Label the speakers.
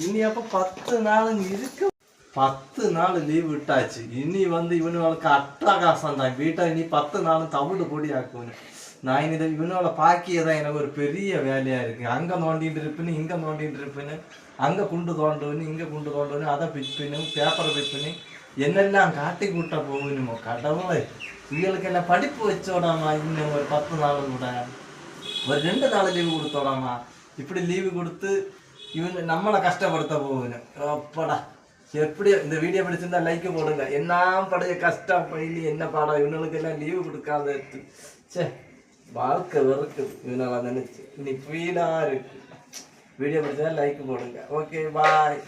Speaker 1: இனி அப்ப பத்து நாளுங்க இருக்கு. பத்து நாள் லீவ் விட்டாச்சு. இனி வந்து இவனுகளுக்கு அட்டகாசம் தான் வீட்டை இனி பத்து நாளும் தவிடு பொடி ஆக்குவேன் நான் இனி இதை இவனோட பாக்கியதான் எனக்கு ஒரு பெரிய வேலையா இருக்கு. அங்க நோண்டிட்டு இருப்பேன்னு இங்க நோண்டிட்டு இருப்பேன்னு அங்க குண்டு தோண்டுவனு இங்க குண்டு தோண்டுவனு அதை பிப்பின்னு பேப்பரை பிப்பின்னு என்னெல்லாம் காட்டி கூட்ட போகணுமோ கடவுளை இவங்களுக்கு என்ன படிப்பு வச்சோடாமா? இன்னும் ஒரு பத்து நாள் கூட. ஒரு ரெண்டு நாள் லீவு கொடுத்தோடாமா? இப்படி லீவு கொடுத்து இவங்க நம்மளை கஷ்டப்படுத்த போகணும் அப்படா எப்படி இந்த வீடியோ பிடிச்சிருந்தா லைக் போடுங்க. என்ன படைய கஷ்டம் பயிலி என்ன பாடம்? இவனுக்கு எல்லாம் லீவு கொடுக்காத சே வாழ்க்கை வெறுக்குது இவனால நினைச்சு இன்னைக்கு ஃபீலா இருக்கு. வீடியோ பிடிச்சா லைக் போடுங்க. Okay bye